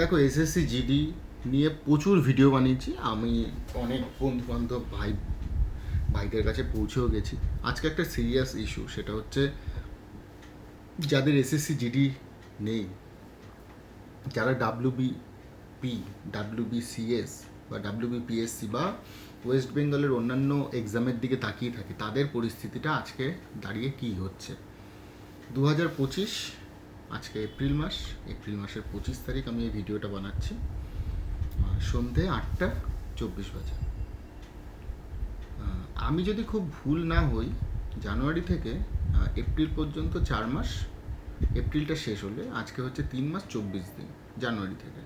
দেখো SSC GD নিয়ে প্রচুর ভিডিও বানিয়েছি। আমি অনেক বন্ধু বান্ধব ভাই, ভাইদের কাছে পৌঁছেও গেছি। আজকে একটা সিরিয়াস ইস্যু সেটা হচ্ছে যাদের এসএসসি জিডি নেই, যারা ডাব্লিউবি পি ডাব্লিউবিসিএস বা ডাব্লিউবিপিএসসি বা ওয়েস্ট বেঙ্গলের অন্যান্য এক্সামের দিকে তাকিয়ে থাকে, তাদের পরিস্থিতিটা আজকে দাঁড়িয়ে কী হচ্ছে? দু হাজার পঁচিশ আজকে এপ্রিল মাস, এপ্রিল মাসের পঁচিশ তারিখ আমি এই ভিডিওটা বানাচ্ছি। সন্ধে আটটা, চব্বিশ বাজে। আমি যদি খুব ভুল না হই, জানুয়ারি থেকে এপ্রিল পর্যন্ত চার মাস, এপ্রিলটা শেষ হলে আজকে হচ্ছে তিন মাস চব্বিশ দিন, জানুয়ারি থেকে।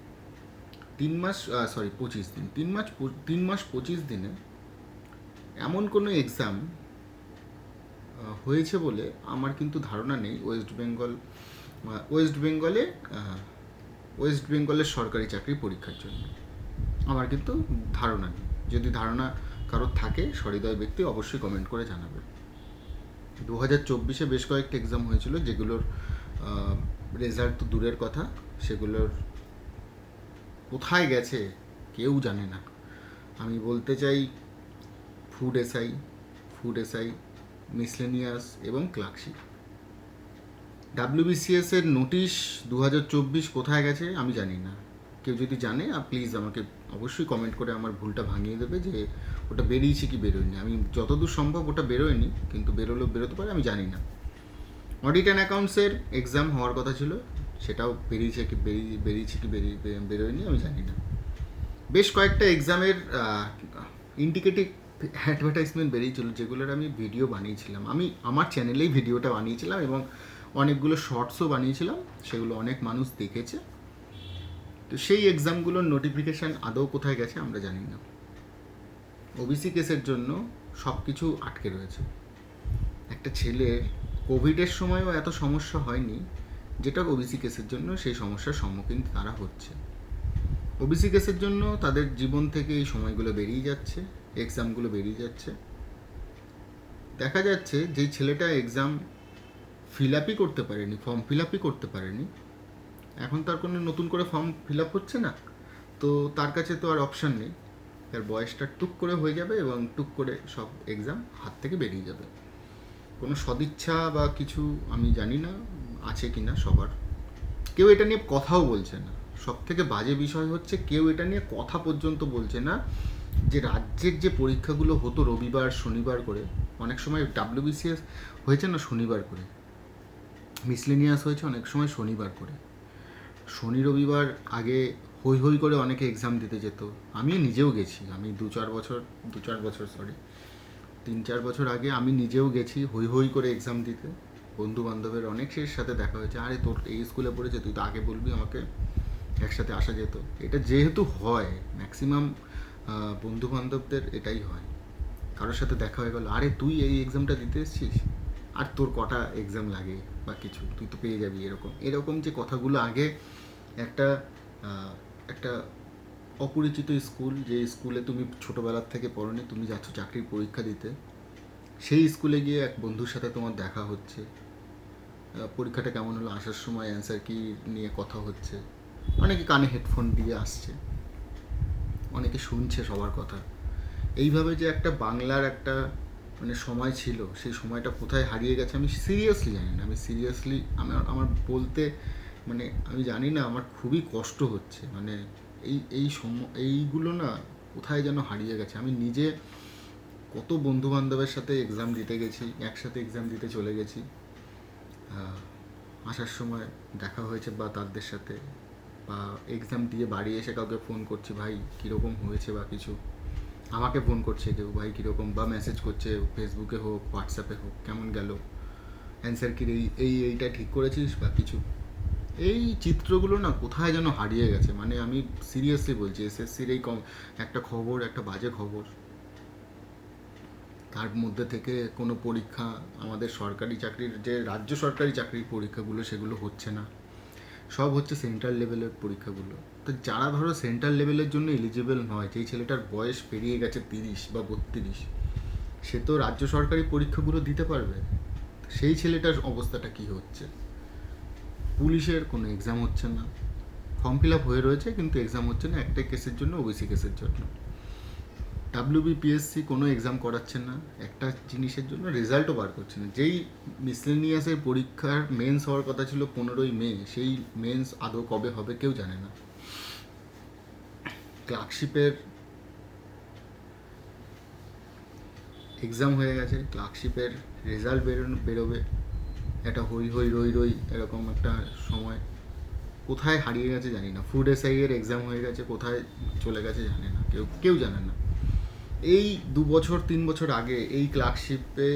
তিন মাস সরি পঁচিশ দিন। তিন মাস তিন মাস পঁচিশ দিনে এমন কোনো এক্সাম হয়েছে বলে আমার কিন্তু ধারণা নেই। ওয়েস্ট বেঙ্গল ওয়েস্ট বেঙ্গলে ওয়েস্ট বেঙ্গলের সরকারি চাকরি পরীক্ষার জন্য। আমার কিন্তু ধারণা নেই। যদি ধারণা কারোর থাকে, সহৃদয় ব্যক্তি, অবশ্যই কমেন্ট করে জানাবে। দু হাজার চব্বিশে বেশ কয়েকটা এক্সাম হয়েছিল, যেগুলোর রেজাল্ট তো দূরের কথা। সেগুলোর কোথায় গেছে, কেউ জানে না। আমি বলতে চাই food SI food SI miscellaneous এবং ক্লার্কশিপ ডাব্লিউবিসিএস এর নোটিশ দু হাজার চব্বিশ কোথায় গেছে আমি জানি না। কেউ যদি জানে প্লিজ আমাকে অবশ্যই কমেন্ট করে আমার ভুলটা ভাঙিয়ে দেবে যে ওটা বেরিয়েছে কি বেরোয়নি। আমি যতদূর সম্ভব ওটা বেরোয়নি, কিন্তু বেরোলেও বেরোতে পারে, আমি জানি না। অডিট অ্যান্ড অ্যাকাউন্টসের এক্সাম হওয়ার কথা ছিল, সেটাও বেরিয়েছে কি বেরিয়ে বেরিয়েছে কি বেরিয়ে বেরোয়নি, আমি জানি না। বেশ কয়েকটা এক্সামের ইন্ডিকেটিভ অ্যাডভার্টাইজমেন্ট বেরিয়েছিল যেগুলোর আমি ভিডিও বানিয়েছিলাম। আমি আমার চ্যানেলেই ভিডিওটা বানিয়েছিলাম এবং অনেকগুলো শর্টসও বানিয়েছিলাম, সেগুলো অনেক মানুষ দেখেছে। তো সেই এক্সামগুলোর নোটিফিকেশান আদৌ কোথায় গেছে আমরা জানি না। ওবিসি কেসের জন্য সব কিছু আটকে রয়েছে। একটা ছেলের কোভিডের সময়ও এত সমস্যা হয়নি, যেটা ওবিসি কেসের জন্য সেই সমস্যার সম্মুখীন তারা হচ্ছে। ওবিসি কেসের জন্য তাদের জীবন থেকে এই সময়গুলো বেরিয়ে যাচ্ছে এক্সামগুলো বেরিয়ে যাচ্ছে। দেখা যাচ্ছে যেই ছেলেটা এক্সাম ফিল আপই করতে পারেনি ফর্ম ফিল আপই করতে পারেনি। এখন তার কোনো নতুন করে ফর্ম ফিল আপ হচ্ছে না। তো তার কাছে তো আর অপশান নেই। তার বয়সটা টুক করে হয়ে যাবে এবং টুক করে সব এক্সাম হাত থেকে বেরিয়ে যাবে। কোনো সদিচ্ছা বা কিছু আমি জানি না, আছে কি না সবার। কেউ এটা নিয়ে কথাও বলছে না। সব থেকে বাজে বিষয় হচ্ছে কেউ এটা নিয়ে কথা পর্যন্ত বলছে না যে রাজ্যের যে পরীক্ষাগুলো হতো রবিবার, শনিবার করে, অনেক সময় ডাব্লিউবিসিএস হয়েছে না শনিবার করে। মিসলেনিয়াস হয়েছে অনেক সময় শনিবার করে। শনি রবিবার আগে হই হই করে অনেকে এক্সাম দিতে যেত। আমি নিজেও গেছি, আমি দু চার বছর, দু চার বছর সরি তিন চার বছর আগে আমি নিজেও গেছি হই হই করে এক্সাম দিতে। বন্ধু বান্ধবের অনেকের সাথে দেখা হয়েছে, আরে তোর এই স্কুলে পড়েছে, তুই তো আগে বলবি আমাকে একসাথে আসা যেত। এটা যেহেতু হয় ম্যাক্সিমাম বন্ধু বান্ধবদের এটাই হয়। কারোর সাথে দেখা হয়ে গেল, আরে তুই এই এক্সামটা দিতে এসছিস? আর তোর কটা এক্সাম লাগে বা কিছু, তুই তো পেয়ে যাবি এরকম। এরকম যে কথাগুলো আগে একটা একটা অপরিচিত স্কুল যে স্কুলে তুমি ছোটোবেলার থেকে পড়নি, তুমি যাচ্ছ চাকরির পরীক্ষা দিতে, সেই স্কুলে গিয়ে এক বন্ধুর সাথে তোমার দেখা হচ্ছে। পরীক্ষাটা কেমন হলো, আসার সময় অ্যান্সার কি নিয়ে কথা হচ্ছে? অনেকে কানে হেডফোন দিয়ে আসছে। অনেকে শুনছে সবার কথা। এইভাবে যে একটা বাংলার একটা মানে সময় ছিল, সেই সময়টা কোথায় হারিয়ে গেছে আমি সিরিয়াসলি জানি না। আমি সিরিয়াসলি আমার আমার বলতে মানে আমি জানি না, আমার খুবই কষ্ট হচ্ছে। মানে এই এই সম, এইগুলো না কোথায় যেন হারিয়ে গেছে। আমি নিজে কত বন্ধু বান্ধবের সাথে এক্সাম দিতে গেছি, একসাথে এক্সাম দিতে চলে গেছি। আসার সময় দেখা হয়েছে বা তাদের সাথে, বা এক্সাম দিয়ে বাড়ি এসে কাউকে ফোন করছি, ভাই, কীরকম হয়েছে বা কিছু? আমাকে ফোন করছে কেউ ভাই, কীরকম বা মেসেজ করছে ফেসবুকে হোক হোয়াটসঅ্যাপে হোক, কেমন গেল? অ্যান্সার কি এই এই, এইটা ঠিক করেছিস বা কিছু? এই চিত্রগুলো না কোথায় যেন হারিয়ে গেছে। মানে আমি সিরিয়াসলি বলছি এসএসসির এই কম, একটা খবর, একটা বাজে খবর। তার মধ্যে থেকে কোনো পরীক্ষা, আমাদের সরকারি চাকরির, যে রাজ্য সরকারি চাকরির পরীক্ষাগুলো, সেগুলো হচ্ছে না। সব হচ্ছে সেন্ট্রাল লেভেলের পরীক্ষাগুলো। তো যারা ধরো সেন্ট্রাল লেভেলের জন্য এলিজিবল নয়, যেই ছেলেটার বয়স পেরিয়ে গেছে তিরিশ বা বত্রিশ, সে তো রাজ্য সরকারি পরীক্ষাগুলো দিতে পারবে। সেই ছেলেটার অবস্থাটা কি হচ্ছে? পুলিশের কোনো এক্সাম হচ্ছে না। ফর্ম ফিল আপ হয়ে রয়েছে, কিন্তু এক্সাম হচ্ছে না একটাই কেসের জন্য, ওবিসি কেসের জন্য। ডাব্লিউবিপিএসসি কোনো এক্সাম করাচ্ছে না, একটা জিনিসের জন্য রেজাল্টও বার করছে না। যেই মিসলেনিয়াসের পরীক্ষার মেন্স হওয়ার কথা ছিল পনেরোই মে, সেই মেন্স আদৌ কবে হবে কেউ জানে না। ক্লার্কশিপের এক্সাম হয়ে গেছে ক্লার্কশিপের রেজাল্ট বেরোনো, বেরোবে। একটা হই হই, রই রই এরকম একটা সময়। কোথায় হারিয়ে গেছে জানি না। ফুড এসআই এর এক্সাম হয়ে গেছে, কোথায় চলে গেছে জানে না। কেউ কেউ জানে না। এই দু বছর, তিন বছর আগে এই ক্লার্কশিপে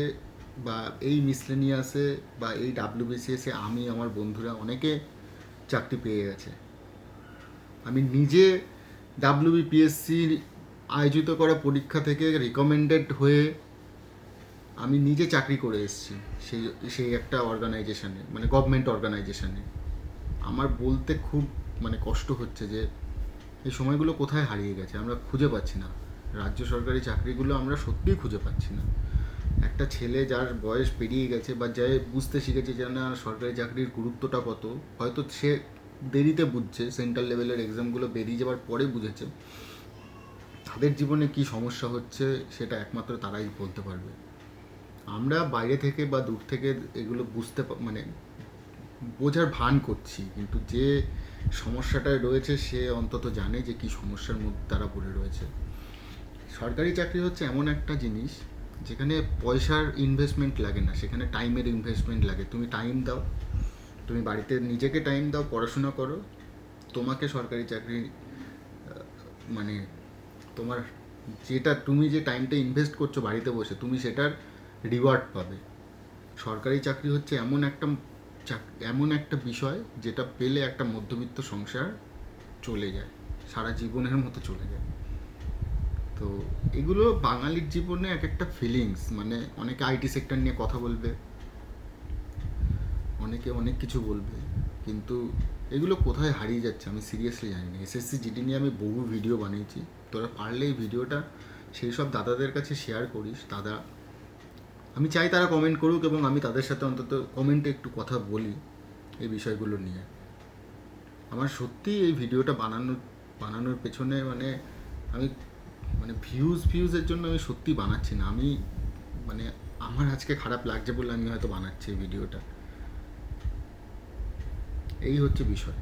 বা এই মিসলেনিয়াসে বা এই ডাব্লিউবিসিএসে আমি, আমার বন্ধুরা অনেকে চাকরি পেয়ে গেছে। আমি নিজে ডাব্লিউবিপিএসসি আয়োজিত করা পরীক্ষা থেকে রিকমেন্ডেড হয়ে আমি নিজে চাকরি করে এসেছি সেই সেই একটা অর্গানাইজেশনে মানে গভর্নমেন্ট অর্গানাইজেশনে আমার বলতে খুব মানে কষ্ট হচ্ছে যে এই সময়গুলো কোথায় হারিয়ে গেছে, আমরা খুঁজে পাচ্ছি না। রাজ্য সরকারি চাকরিগুলো আমরা সত্যিই খুঁজে পাচ্ছি না। একটা ছেলে যার বয়স পেরিয়ে গেছে বা যে বুঝতে শিখেছে যে না, সরকারি চাকরির গুরুত্বটা কত, হয়তো সে দেরিতে বুঝছে, সেন্ট্রাল লেভেলের এক্সামগুলো বেরিয়ে যাওয়ার পরে বুঝেছে। তাদের জীবনে কি সমস্যা হচ্ছে সেটা একমাত্র তারাই বলতে পারবে। আমরা বাইরে থেকে বা দূর থেকে এগুলো বুঝতে মানে বোঝার ভান করছি, কিন্তু যে সমস্যাটায় রয়েছে সে অন্তত জানে যে কি সমস্যার মধ্যে তারা পড়ে রয়েছে। সরকারি চাকরি হচ্ছে এমন একটা জিনিস যেখানে পয়সার ইনভেস্টমেন্ট লাগে না, সেখানে টাইমের ইনভেস্টমেন্ট লাগে। তুমি টাইম দাও, তুমি বাড়িতে নিজেকে টাইম দাও, পড়াশোনা করো, তোমাকে সরকারি চাকরি মানে তোমার যেটা, তুমি যে টাইমটা ইনভেস্ট করছ বাড়িতে বসে, তুমি সেটার রিওয়ার্ড পাবে। সরকারি চাকরি হচ্ছে এমন একটা এমন একটা বিষয় যেটা পেলে একটা মধ্যবিত্ত সংসার চলে যায়, সারা জীবনের মতো চলে যায়। তো এগুলো বাঙালির জীবনে এক একটা ফিলিংস মানে অনেকে আইটি সেক্টর নিয়ে কথা বলবে, অনেকে অনেক কিছু বলবে, কিন্তু এগুলো কোথায় হারিয়ে যাচ্ছে আমি সিরিয়াসলি জানি না। এসএসসি জিডি নিয়ে আমি বহু ভিডিও বানিয়েছি, তোরা পারলে এই ভিডিওটা সেই সব দাদাদের কাছে শেয়ার করিস, দাদা, আমি চাই তারা কমেন্ট করুক এবং আমি তাদের সাথে অন্তত কমেন্টে একটু কথা বলি এই বিষয়গুলো নিয়ে। আমার সত্যি এই ভিডিওটা বানানোর বানানোর পেছনে মানে আমি মানে ভিউজ ভিউজের জন্য আমি সত্যি বানাচ্ছি না। আমি মানে আমার আজকে খারাপ লাগছে বলে আমি হয়তো বানাচ্ছি ভিডিওটা। এই হচ্ছে বিষয়।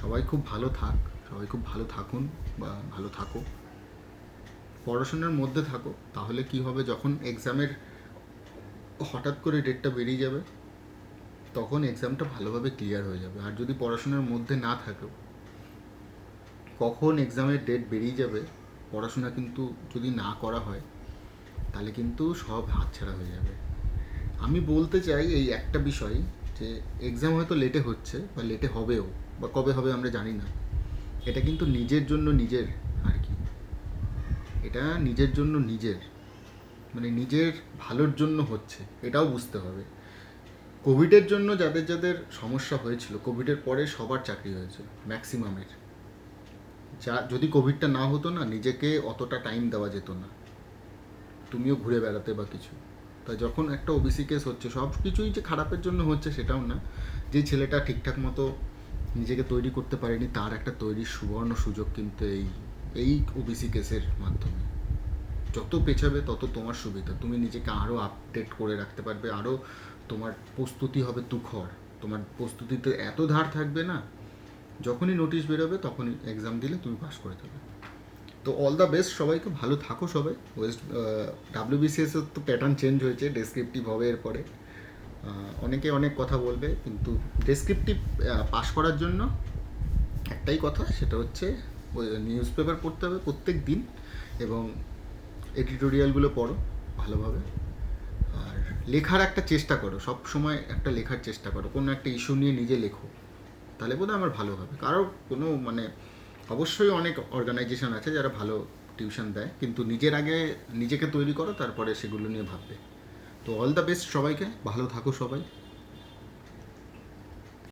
সবাই খুব ভালো থাক, সবাই খুব ভালো থাকুন বা ভালো থাকো। পড়াশোনার মধ্যে থাকো, তাহলে কি হবে? যখন এক্সামের হঠাৎ করে ডেটটা বেরিয়ে যাবে, তখন এক্সামটা ভালোভাবে ক্লিয়ার হয়ে যাবে। আর যদি পড়াশোনার মধ্যে না থাকো কখন এক্সামের ডেট বেরিয়ে যাবে পড়াশোনা কিন্তু যদি না করা হয়, তাহলে কিন্তু সব হাতছাড়া হয়ে যাবে। আমি বলতে চাই এই একটা বিষয় যে এক্সাম হয়তো লেটে হচ্ছে বা লেটে হবেও বা কবে হবে আমরা জানি না। এটা কিন্তু নিজের জন্য নিজের আর কি। এটা নিজের জন্য নিজের মানে নিজের ভালোর জন্য হচ্ছে, এটাও বুঝতে হবে। কোভিডের জন্য যাদের যাদের সমস্যা হয়েছিল কোভিডের পরে সবার চাকরি হয়েছে ম্যাক্সিমামের যা, যদি কোভিডটা না হতো না, নিজেকে অতটা টাইম দেওয়া যেত না। তুমিও ঘুরে বেড়াতে বা কিছু। তাই যখন একটা ওবিসি কেস হচ্ছে, সব কিছুই যে খারাপের জন্য হচ্ছে সেটাও না। যে ছেলেটা ঠিকঠাক মতো নিজেকে তৈরি করতে পারেনি, তার একটা তৈরির সুবর্ণ সুযোগ কিন্তু এই এই ওবিসি কেসের মাধ্যমে। যত পেছাবে, তত তোমার সুবিধা। তুমি নিজেকে আরও আপডেট করে রাখতে পারবে আরও তোমার প্রস্তুতি হবে তুখর। তোমার প্রস্তুতিতে এত ধার থাকবে না যখনই নোটিশ বেরোবে, তখনই এক্সাম দিলে তুমি পাস করে দেবে। তো অল দ্য বেস্ট সবাইকে ভালো থাকো সবাই। ওয়েস্ট ডাব্লিউবিসিএসের তো প্যাটার্ন চেঞ্জ হয়েছে ডেসক্রিপটিভ হবে এরপরে। অনেকে অনেক কথা বলবে, কিন্তু ডেসক্রিপটিভ পাস করার জন্য একটাই কথা, সেটা হচ্ছে নিউজ পেপার পড়তে হবে প্রত্যেক দিন এবং এডিটোরিয়ালগুলো পড়ো ভালোভাবে। আর লেখার একটা চেষ্টা করো সব সময় একটা লেখার চেষ্টা করো। কোনো একটা ইস্যু নিয়ে নিজে লেখো। তাহলে বোধহয় আমার ভালো হবে। কারও কোনো মানে অবশ্যই অনেক অর্গানাইজেশন আছে যারা ভালো টিউশন দেয়, কিন্তু নিজের আগে নিজেকে তৈরি করো, তারপরে সেগুলো নিয়ে ভাববে। তো অল দ্য বেস্ট সবাইকে, ভালো থাকো সবাই।